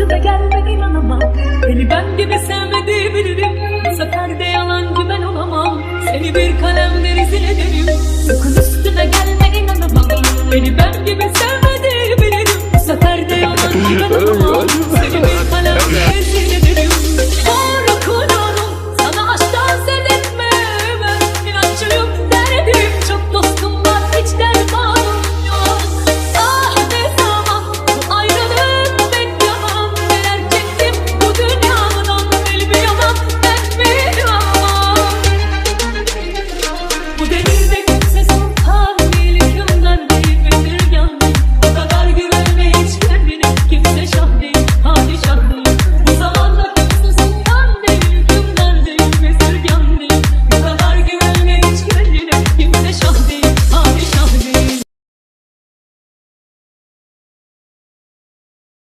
üstüme gelme inanamam. Beni ben gibi sevmedi bilirim Bu sefer de yalancı ben olamam. Seni bir kalemde rezil ederim. Sakın üstüme gelme inanamam. Beni ben